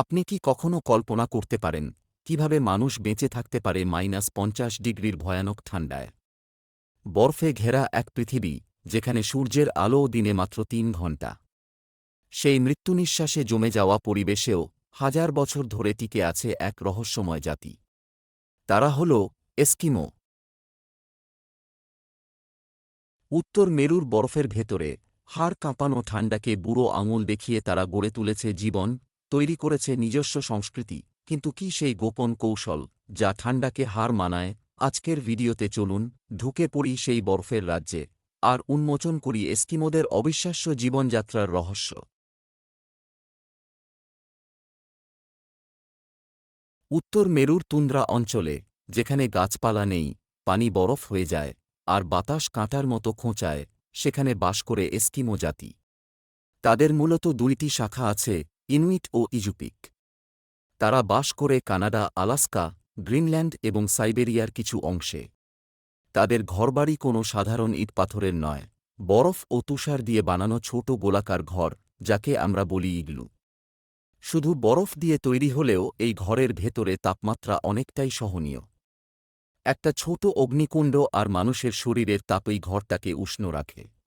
আপনি কি কখনো কল্পনা করতে পারেন কীভাবে মানুষ বেঁচে থাকতে পারে মাইনাস পঞ্চাশ ডিগ্রির ভয়ানক ঠান্ডায়? বরফে ঘেরা এক পৃথিবী, যেখানে সূর্যের আলো দিনে মাত্র তিন ঘণ্টা। সেই মৃত্যুনিশ্বাসে জমে যাওয়া পরিবেশেও হাজার বছর ধরে টিকে আছে এক রহস্যময় জাতি। তারা হল এস্কিমো। উত্তর মেরুর বরফের ভেতরে হাড় কাঁপানো ঠান্ডাকে বুড়ো আঙুল দেখিয়ে তারা গড়ে তুলেছে জীবন তৈরি করেছে নিজস্ব সংস্কৃতি, কিন্তু কি সেই গোপন কৌশল যা ঠান্ডাকে হার মানায়? আজকের ভিডিওতে চলুন ঢুকে পড়ি সেই বরফের রাজ্যে, আর উন্মোচন করি এস্কিমোদের অবিশ্বাস্য জীবনযাত্রার রহস্য। উত্তর মেরুর তুন্দ্রা অঞ্চলে, যেখানে গাছপালা নেই, পানি বরফ হয়ে যায়, আর বাতাস কাঁটার মতো খোঁচায়, সেখানে বাস করে এস্কিমো জাতি। তাদের মূলত দুইটি শাখা আছে ইনুইট ও ইজুপিক। তারা বাস করে কানাডা, আলাস্কা, গ্রিনল্যান্ড এবং সাইবেরিয়ার কিছু অংশে। তাদের ঘরবাড়ি কোনো সাধারণ ইটপাথরের নয়। বরফ ও তুষার দিয়ে বানানো ছোট গোলাকার ঘর, যাকে আমরা বলি ইগলু। শুধু বরফ দিয়ে তৈরি হলেও এই ঘরের ভেতরে তাপমাত্রা অনেকটাই সহনীয়। একটা ছোট অগ্নিকুণ্ড আর মানুষের শরীরের তাপই ঘরটাকে উষ্ণ রাখে।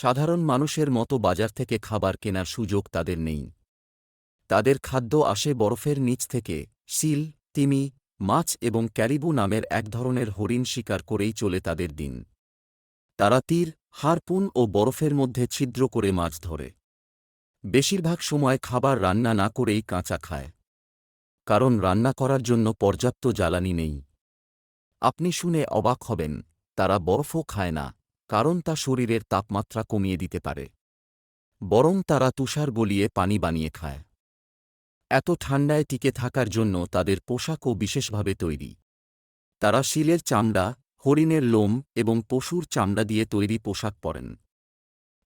সাধারণ মানুষের মতো বাজার থেকে খাবার কেনার সুযোগ তাদের নেই। তাদের খাদ্য আসে বরফের নিচ থেকে শিল তিমি, মাছ এবং ক্যারিবু নামের এক ধরনের হরিণ শিকার করেই চলে তাদের দিন। তারা তীর হারপুন ও বরফের মধ্যে ছিদ্র করে মাছ ধরে। বেশিরভাগ সময় খাবার রান্না না করেই কাঁচা খায়। কারণ রান্না করার জন্য পর্যাপ্ত জ্বালানি নেই। আপনি শুনে অবাক হবেন, তারা বরফও খায় না। কারণ তা শরীরের তাপমাত্রা কমিয়ে দিতে পারে। বরং তারা তুষার গলিয়ে পানি বানিয়ে খায়। এত ঠান্ডায় টিকে থাকার জন্য তাদের পোশাকও বিশেষভাবে তৈরি। তারা শিলের চামড়া, হরিণের লোম এবং পশুর চামড়া দিয়ে তৈরি পোশাক পরেন।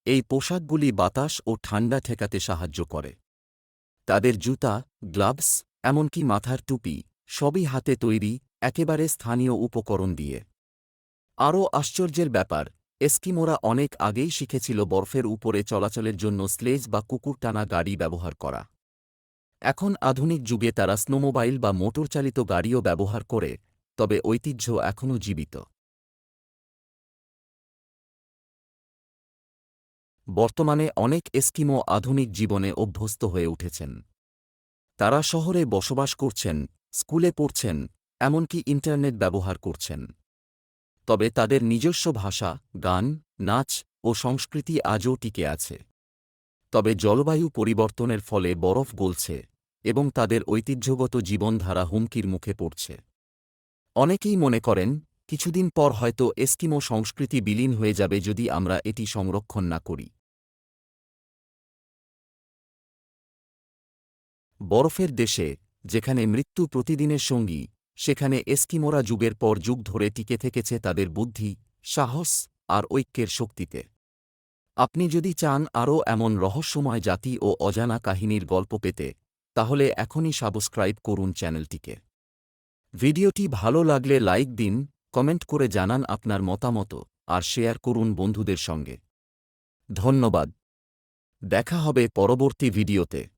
এই পোশাকগুলি বাতাস ও ঠান্ডা ঠেকাতে সাহায্য করে। তাদের জুতা, গ্লাভস, এমনকি মাথার টুপি, সবই হাতে তৈরি, একেবারে স্থানীয় উপকরণ দিয়ে। আরও আশ্চর্যের ব্যাপার এস্কিমোরা অনেক আগেই শিখেছিল বরফের উপরে চলাচলের জন্য স্লেজ বা কুকুর টানা গাড়ি ব্যবহার করা। এখন আধুনিক যুগে তারা স্নোমোবাইল বা মোটরচালিত গাড়িও ব্যবহার করে, তবে ঐতিহ্য এখনও জীবিত। বর্তমানে অনেক এস্কিমো আধুনিক জীবনে অভ্যস্ত হয়ে উঠেছেন। তারা শহরে বসবাস করছেন, স্কুলে পড়ছেন, এমনকি ইন্টারনেট ব্যবহার করছেন। তবে তাদের নিজস্ব ভাষা, গান, নাচ ও সংস্কৃতি আজও টিকে আছে। তবে জলবায়ু পরিবর্তনের ফলে বরফ গলছে এবং তাদের ঐতিহ্যগত জীবনধারা হুমকির মুখে পড়ছে। অনেকেই মনে করেন, কিছুদিন পর হয়তো এস্কিমো সংস্কৃতি বিলীন হয়ে যাবে যদি আমরা এটি সংরক্ষণ না করি। বরফের দেশে, যেখানে মৃত্যু প্রতিদিনের সঙ্গী সেখানে এস্কিমোরা যুগের পর যুগ ধরে টিকে থেকেছে তাদের বুদ্ধি, সাহস আর ঐক্যের শক্তিতে। আপনি যদি চান আরও এমন রহস্যময় জাতি ও অজানা কাহিনীর গল্প পেতে, তাহলে এখনই সাবস্ক্রাইব করুন চ্যানেলটিকে। ভিডিওটি ভালো লাগলে লাইক দিন, কমেন্ট করে জানান আপনার মতামত আর শেয়ার করুন বন্ধুদের সঙ্গে। ধন্যবাদ। দেখা হবে পরবর্তী ভিডিওতে।